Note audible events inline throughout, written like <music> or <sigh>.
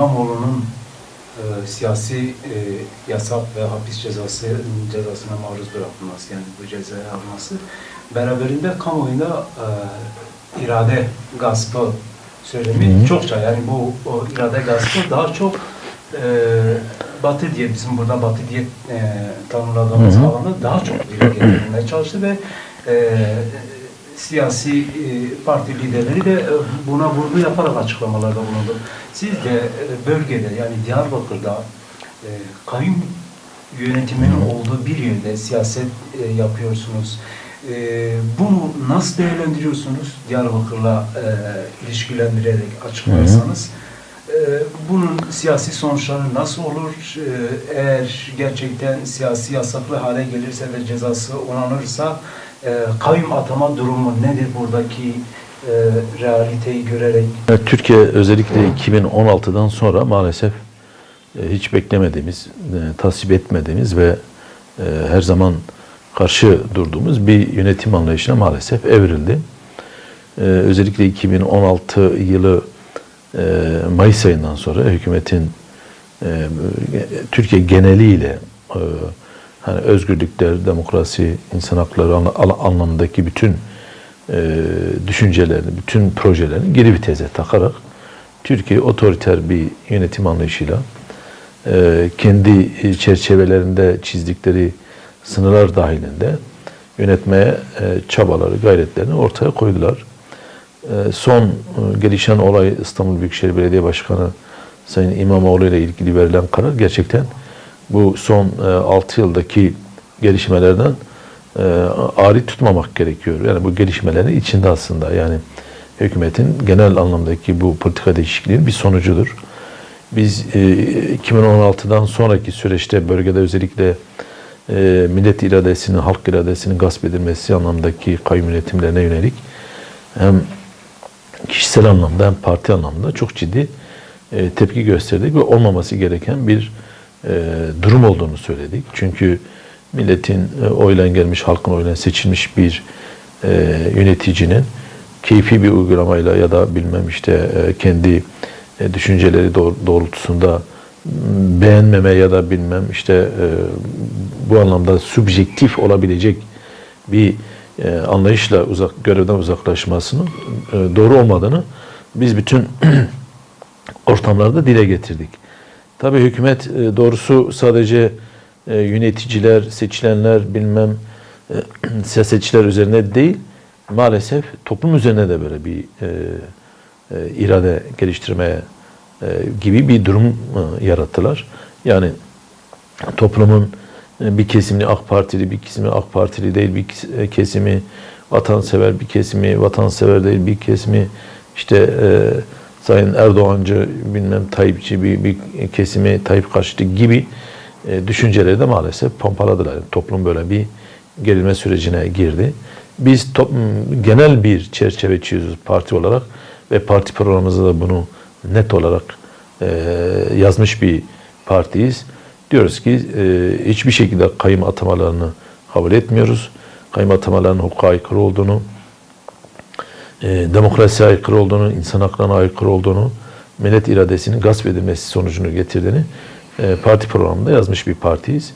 İmamoğlu'nun e, siyasi e, yasak ve hapis cezası cezasına maruz bırakılması yani bu cezayı alması beraberinde kamuoyunda e, irade gaspı söylemi çokça. Yani bu o irade gaspı daha çok e, Batı diye bizim burada Batı diye e, tanımladığımız alanda daha çok dile getirilmeye çalıştı ve e, siyasi e, parti liderleri de e, buna vurgu yaparak açıklamalarda bulundu. Siz de e, bölgede yani Diyarbakır'da kayyum yönetiminin olduğu bir yerde siyaset yapıyorsunuz. Bunu nasıl değerlendiriyorsunuz? Diyarbakır'la ilişkilendirerek açıklarsanız. E, bunun siyasi sonuçları nasıl olur? E, eğer gerçekten siyasi yasaklı hale gelirse ve cezası onanırsa e, kayyum atama durumu nedir buradaki e, realiteyi görerek? Evet, Türkiye özellikle 2016'dan sonra maalesef e, hiç beklemediğimiz, e, tasvip etmediğimiz ve e, her zaman karşı durduğumuz bir yönetim anlayışına maalesef evrildi. E, Özellikle 2016 yılı e, Mayıs ayından sonra hükümetin e, Türkiye geneliyle e, hani özgürlükler, demokrasi, insan hakları anlamındaki bütün e, düşüncelerini, bütün projelerini geri vitese takarak Türkiye otoriter bir yönetim anlayışıyla kendi çerçevelerinde çizdikleri sınırlar dahilinde yönetmeye çabaları, gayretlerini ortaya koydular. E, son e, gelişen olay İstanbul Büyükşehir Belediye Başkanı Sayın İmamoğlu ile ilgili verilen karar gerçekten bu son e, 6 yıldaki gelişmelerden e, ari tutmamak gerekiyor. Yani bu gelişmelerin içinde aslında yani hükümetin genel anlamdaki bu politika değişikliğinin bir sonucudur. Biz e, 2016'dan sonraki süreçte bölgede özellikle e, millet iradesinin, halk iradesinin gasp edilmesi anlamdaki kayyum yönetimlerine yönelik hem kişisel anlamda hem parti anlamda çok ciddi e, tepki gösterdik ve olmaması gereken bir e, durum olduğunu söyledik. Çünkü milletin e, oyla gelmiş, halkın oyla seçilmiş bir e, yöneticinin keyfi bir uygulamayla ya da bilmem işte e, kendi e, düşünceleri doğr- doğrultusunda beğenmeme ya da bilmem işte e, bu anlamda subjektif olabilecek bir e, anlayışla uzak görevden uzaklaşmasının e, doğru olmadığını biz bütün <clears throat> ortamlarda dile getirdik. Tabii hükümet e, doğrusu sadece e, yöneticiler, seçilenler, bilmem e, <clears throat> siyasetçiler üzerine değil, maalesef toplum üzerine de böyle bir e, e, irade geliştirmeye e, gibi bir durum e, yarattılar. Yani toplumun bir kesimini AK Partili, bir kesimi AK Partili değil, bir e, kesimi vatansever, bir kesimi vatansever değil, bir kesimi işte e, Sayın Erdoğancı, bilmem Tayyipçi bir, bir kesimi Tayyip karşıtı gibi e, düşünceleri de maalesef pompaladılar. Yani toplum böyle bir gerilme sürecine girdi. Biz top, genel bir çerçeve çiziyoruz parti olarak ve parti programımızda da bunu net olarak e, yazmış bir partiyiz. Diyoruz ki e, hiçbir şekilde kayım atamalarını kabul etmiyoruz. Kayım atamalarının hukuka aykırı olduğunu, e, demokrasiye aykırı olduğunu, insan haklarına aykırı olduğunu, millet iradesinin gasp edilmesi sonucunu getirdiğini e, parti programında yazmış bir partiyiz.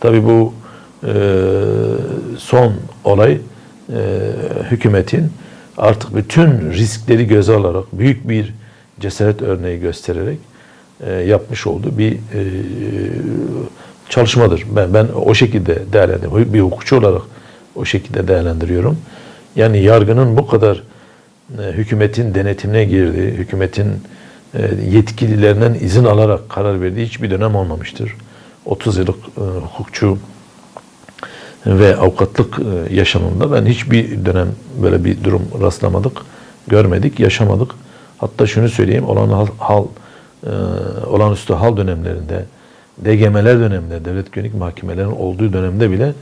Tabii bu e, son olay e, hükümetin artık bütün riskleri göze alarak büyük bir cesaret örneği göstererek e, yapmış olduğu bir e, çalışmadır. Ben ben o şekilde değerlendiriyorum. Bir hukukçu olarak o şekilde değerlendiriyorum. Yani yargının bu kadar e, hükümetin denetimine girdiği, hükümetin yetkililerinden izin alarak karar verdiği hiçbir dönem olmamıştır. 30 yıllık hukukçu ve avukatlık yaşamında ben hiçbir dönem böyle bir durum rastlamadık, görmedik, yaşamadık. Hatta şunu söyleyeyim, olan hal, hal e, olağanüstü hal dönemlerinde, DGM'ler döneminde, devlet güvenlik mahkemelerinin olduğu dönemde bile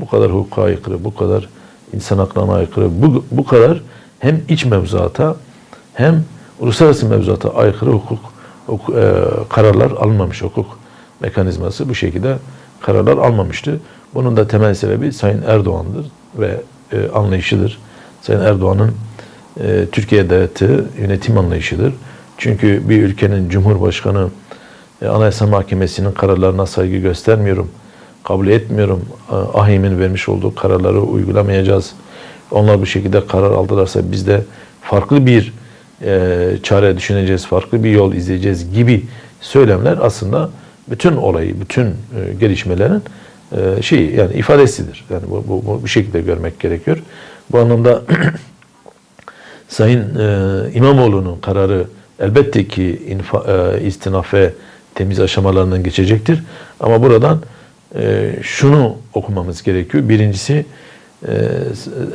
bu kadar hukuka aykırı, bu kadar insan haklarına aykırı, bu, bu kadar hem iç mevzuata hem uluslararası mevzuata aykırı hukuk, hukuk e, kararlar alınmamış hukuk mekanizması bu şekilde kararlar almamıştı. Bunun da temel sebebi Sayın Erdoğan'dır ve e, anlayışıdır. Sayın Erdoğan'ın e, Türkiye'ye dayattığı yönetim anlayışıdır. Çünkü bir ülkenin cumhurbaşkanı e, Anayasa Mahkemesi'nin kararlarına saygı göstermiyorum, kabul etmiyorum. AHİM'in vermiş olduğu kararları uygulamayacağız. Onlar bu şekilde karar aldılarsa biz de farklı bir e, çare düşüneceğiz, farklı bir yol izleyeceğiz gibi söylemler aslında bütün olayı, bütün e, gelişmelerin e, şeyi yani ifadesidir. Yani bu, bu, bu, bu şekilde görmek gerekiyor. Bu anlamda <clears throat> Sayın e, İmamoğlu'nun kararı elbette ki infa, e, istinaf ve temiz aşamalarından geçecektir. Ama buradan e, şunu okumamız gerekiyor. Birincisi e,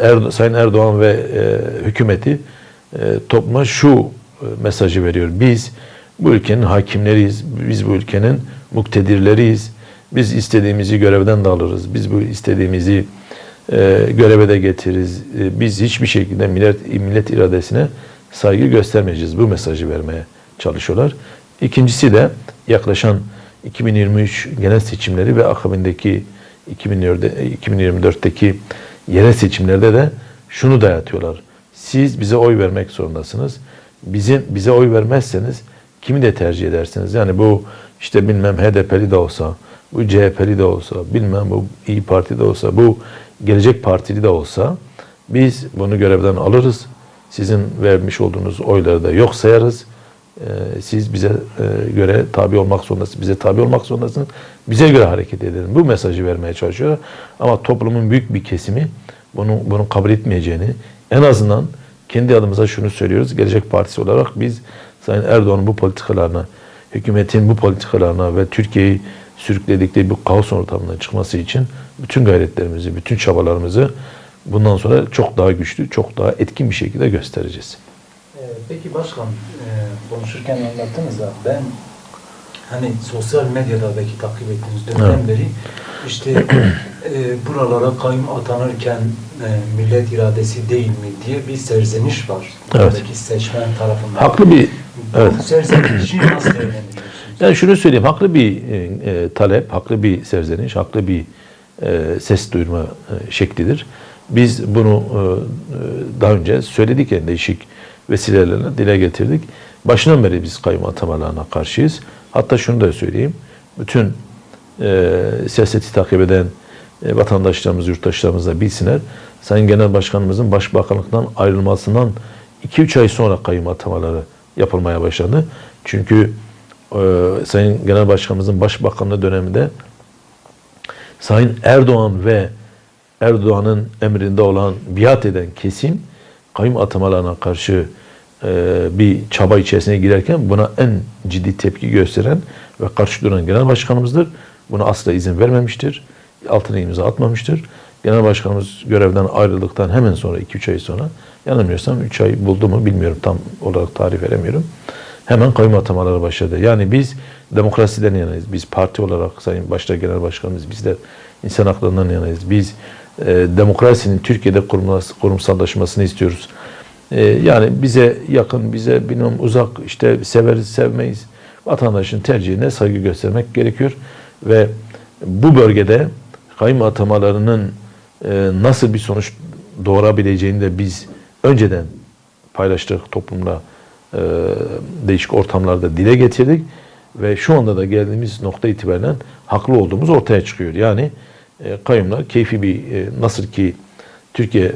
Erdo- Sayın Erdoğan ve e, hükümeti e, topluma şu e, mesajı veriyor. Biz bu ülkenin hakimleriyiz. Biz bu ülkenin muktedirleriyiz. Biz istediğimizi görevden de alırız. Biz bu istediğimizi e, göreve de getiririz. E, biz hiçbir şekilde millet, millet iradesine saygı göstermeyeceğiz. Bu mesajı vermeye çalışıyorlar. İkincisi de yaklaşan 2023 genel seçimleri ve akabindeki 2024'te 2024'teki yerel seçimlerde de şunu dayatıyorlar. Siz bize oy vermek zorundasınız. Bizim bize oy vermezseniz kimi de tercih edersiniz? Yani bu işte bilmem HDP'li de olsa, bu CHP'li de olsa, bilmem bu İyi Parti de olsa, bu Gelecek Partili de olsa biz bunu görevden alırız. Sizin vermiş olduğunuz oyları da yok sayarız. Ee, siz bize e, göre tabi olmak zorundasınız. Bize tabi olmak zorundasınız. Bize göre hareket edelim. Bu mesajı vermeye çalışıyorlar. Ama toplumun büyük bir kesimi bunu bunu kabul etmeyeceğini en azından kendi adımıza şunu söylüyoruz. Gelecek Partisi olarak biz Sayın Erdoğan'ın bu politikalarına, hükümetin bu politikalarına ve Türkiye'yi sürükledikleri bu kaos ortamından çıkması için bütün gayretlerimizi, bütün çabalarımızı bundan sonra çok daha güçlü, çok daha etkin bir şekilde göstereceğiz. Ee, Peki başkan e, konuşurken anlattınız da ben hani sosyal medyada belki takip ettiğiniz dönemden Evet. beri işte e, buralara kayyum atanırken e, millet iradesi değil mi diye bir serzeniş var. Evet. Buradaki seçmen tarafından. Haklı bir evet. Bu serzenişi nasıl değerlendiriyorsunuz? Yani şunu söyleyeyim, haklı bir e, e, talep, haklı bir serzeniş, haklı bir e, ses duyurma e, şeklidir. Biz bunu e, e, daha önce söyledik yani değişik vesilelerle dile getirdik. Başından beri biz kayyum atamalarına karşıyız. Hatta şunu da söyleyeyim, bütün e, siyaseti takip eden e, vatandaşlarımız, yurttaşlarımız da bilsinler. Sayın Genel Başkanımızın Başbakanlıktan ayrılmasından 2-3 ay sonra kayyum atamaları yapılmaya başlandı. Çünkü e, Sayın Genel Başkanımızın Başbakanlığı döneminde Sayın Erdoğan ve Erdoğan'ın emrinde olan biat eden kesim kayyum atamalarına karşı e, bir çaba içerisine girerken buna en ciddi tepki gösteren ve karşı duran genel başkanımızdır. Buna asla izin vermemiştir. Altına imza atmamıştır. Genel başkanımız görevden ayrıldıktan hemen sonra 2-3 ay sonra yanılmıyorsam 3 ay buldu mu bilmiyorum tam olarak tarih veremiyorum. Hemen kayyum atamaları başladı. Yani biz demokrasiden yanayız. Biz parti olarak Sayın Başta Genel Başkanımız biz de insan haklarından yanayız. Biz e, demokrasinin Türkiye'de kurumsallaşmasını istiyoruz. E, yani bize yakın, bize bilmem uzak işte severiz, sevmeyiz. Vatandaşın tercihine saygı göstermek gerekiyor. Ve bu bölgede kayyum atamalarının e, nasıl bir sonuç doğurabileceğini de biz önceden paylaştık toplumla değişik ortamlarda dile getirdik ve şu anda da geldiğimiz nokta itibaren haklı olduğumuz ortaya çıkıyor. Yani e, kayyumlar keyfi bir e, nasıl ki Türkiye e,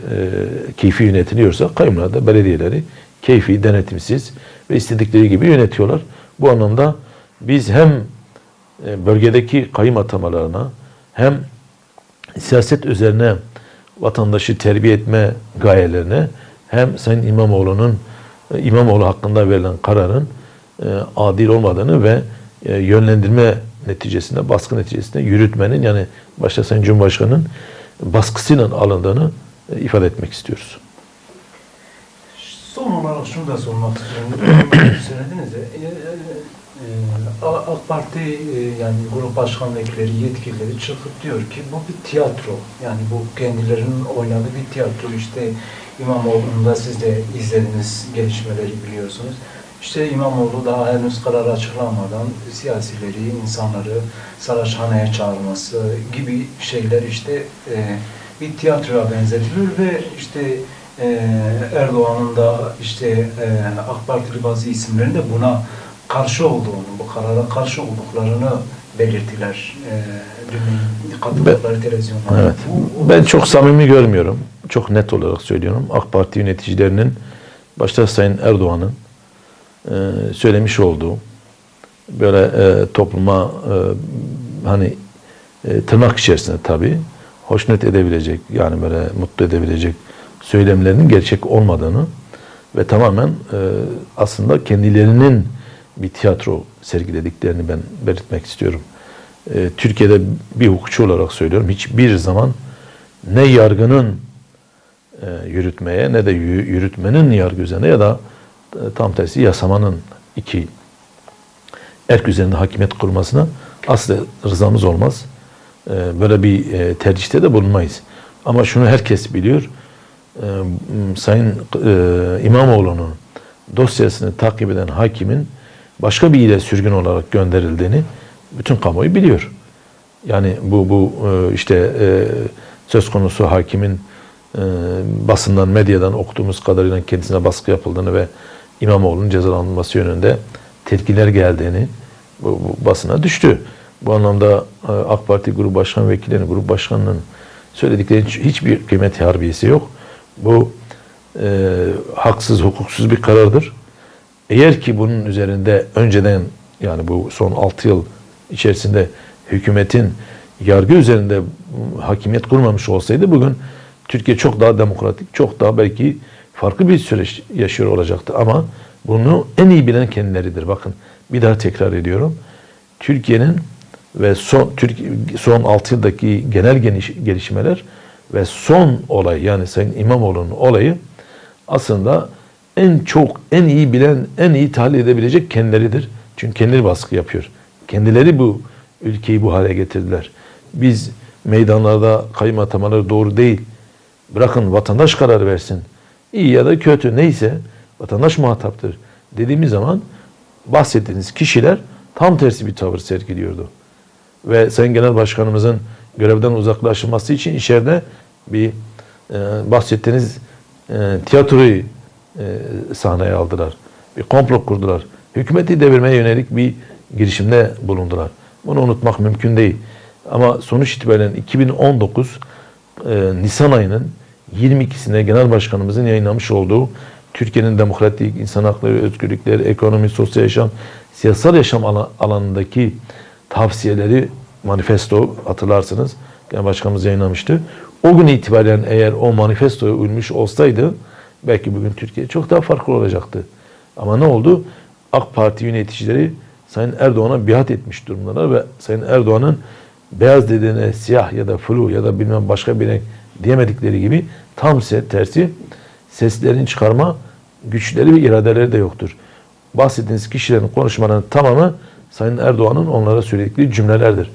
keyfi yönetiliyorsa kayyumlar da belediyeleri keyfi, denetimsiz ve istedikleri gibi yönetiyorlar. Bu anlamda biz hem e, bölgedeki kayyum atamalarına hem siyaset üzerine vatandaşı terbiye etme gayelerine hem Sayın İmamoğlu'nun İmamoğlu hakkında verilen kararın adil olmadığını ve yönlendirme neticesinde, baskı neticesinde yürütmenin yani başta Sayın Cumhurbaşkanı'nın baskısıyla alındığını e, ifade etmek istiyoruz. Son olarak şunu da sormak istiyorum. Söylediniz <coughs> de e, e, AK Parti e, yani grup başkan vekilleri, yetkilileri çıkıp diyor ki bu bir tiyatro. Yani bu kendilerinin oynadığı bir tiyatro. İşte İmamoğlu'nda siz de izlediğiniz gelişmeleri biliyorsunuz. İşte İmamoğlu daha henüz karar açıklamadan siyasileri, insanları Saraçhane'ye çağırması gibi şeyler işte e, bir tiyatroya benzetiliyor ve işte e, Erdoğan'ın da işte e, AK Partili bazı isimlerin de buna karşı olduğunu, bu karara karşı olduklarını belirttiler. E, dün katıldıkları televizyonlarda. Evet. Ben çok samimi görmüyorum. Çok net olarak söylüyorum. AK Parti yöneticilerinin başta Sayın Erdoğan'ın e, söylemiş olduğu böyle e, topluma e, hani e, tırnak içerisinde tabii hoşnut edebilecek yani böyle mutlu edebilecek söylemlerinin gerçek olmadığını ve tamamen e, aslında kendilerinin bir tiyatro sergilediklerini ben belirtmek istiyorum. E, Türkiye'de bir hukukçu olarak söylüyorum hiçbir zaman ne yargının e, yürütmeye ne de yü- yürütmenin yargı üzerine ya da tam tersi yasamanın iki erk üzerinde hakimiyet kurmasına asla rızamız olmaz. E, Böyle bir e, tercihte de bulunmayız. Ama şunu herkes biliyor. E, Sayın e, İmamoğlu'nun dosyasını takip eden hakimin başka bir ile sürgün olarak gönderildiğini bütün kamuoyu biliyor. Yani bu bu e, işte e, söz konusu hakimin e, basından, medyadan okuduğumuz kadarıyla kendisine baskı yapıldığını ve İmamoğlu'nun cezalandırılması yönünde tepkiler geldiğini bu, basına düştü. Bu anlamda e, AK Parti Grup Başkan Vekillerinin, Grup Başkanı'nın söylediklerinin hiç- hiçbir kıymet harbiyesi yok. Bu e, haksız, hukuksuz bir karardır. Eğer ki bunun üzerinde önceden yani bu son 6 yıl içerisinde hükümetin yargı üzerinde hakimiyet kurmamış olsaydı bugün Türkiye çok daha demokratik, çok daha belki farklı bir süreç yaşıyor olacaktı. Ama bunu en iyi bilen kendileridir. Bakın bir daha tekrar ediyorum. Türkiye'nin ve son Türkiye son 6 yıldaki genel geniş, gelişmeler ve son olay yani Sayın İmamoğlu'nun olayı aslında en çok, en iyi bilen, en iyi tahlil edebilecek kendileridir. Çünkü kendileri baskı yapıyor. Kendileri bu ülkeyi bu hale getirdiler. Biz meydanlarda kayım atamaları doğru değil. Bırakın vatandaş karar versin. İyi ya da kötü neyse vatandaş muhataptır. Dediğimiz zaman bahsettiğiniz kişiler tam tersi bir tavır sergiliyordu. Ve Sayın Genel Başkanımızın görevden uzaklaşılması için içeride bir e, bahsettiğiniz e, tiyatroyu e, sahneye aldılar. Bir komplo kurdular. Hükümeti devirmeye yönelik bir girişimde bulundular. Bunu unutmak mümkün değil. Ama sonuç itibariyle 2019 e, Nisan ayının 22'sinde Genel Başkanımızın yayınlamış olduğu Türkiye'nin demokratik, insan hakları, özgürlükleri, ekonomi, sosyal yaşam, siyasal yaşam ala- alanındaki tavsiyeleri manifesto hatırlarsınız. Genel Başkanımız yayınlamıştı. O gün itibaren eğer o manifestoya uymuş olsaydı belki bugün Türkiye çok daha farklı olacaktı. Ama ne oldu? AK Parti yöneticileri Sayın Erdoğan'a biat etmiş durumdalar ve Sayın Erdoğan'ın beyaz dediğine siyah ya da flu ya da bilmem başka bir renk diyemedikleri gibi tam tersi seslerini çıkarma güçleri ve iradeleri de yoktur. Bahsettiğiniz kişilerin konuşmalarının tamamı Sayın Erdoğan'ın onlara söyledikleri cümlelerdir.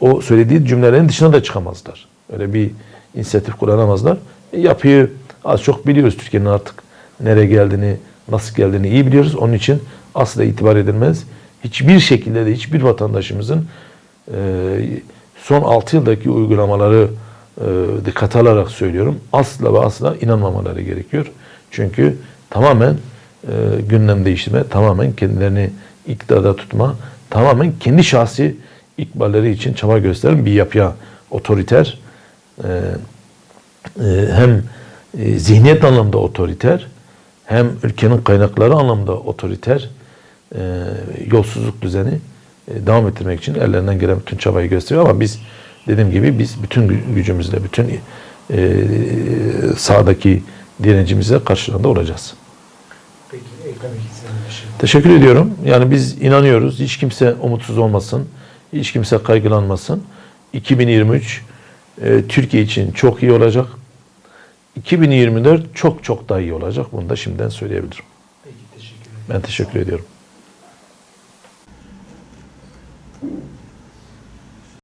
O söylediği cümlelerin dışına da çıkamazlar. Öyle bir inisiyatif kullanamazlar. E, yapıyı az çok biliyoruz Türkiye'nin artık nereye geldiğini, nasıl geldiğini iyi biliyoruz. Onun için asla itibar edilmez. Hiçbir şekilde de hiçbir vatandaşımızın e, son 6 yıldaki uygulamaları e, dikkate alarak söylüyorum. Asla ve asla inanmamaları gerekiyor. Çünkü tamamen e, gündem değiştirme, tamamen kendilerini iktidarda tutma, tamamen kendi şahsi ikballeri için çaba gösteren bir yapıya otoriter, e, e, hem e, zihniyet anlamda otoriter, hem ülkenin kaynakları anlamda otoriter e, yolsuzluk düzeni e, devam ettirmek için ellerinden gelen bütün çabayı gösteriyor ama biz dediğim gibi biz bütün gücümüzle, bütün e, e sahadaki direncimize karşılığında olacağız. Peki, şey Teşekkür ediyorum. Yani biz inanıyoruz. Hiç kimse umutsuz olmasın. Hiç kimse kaygılanmasın. 2023 e, Türkiye için çok iyi olacak. 2024 çok çok daha iyi olacak. Bunu da şimdiden söyleyebilirim. Peki, teşekkür ederim. Ben teşekkür ediyorum.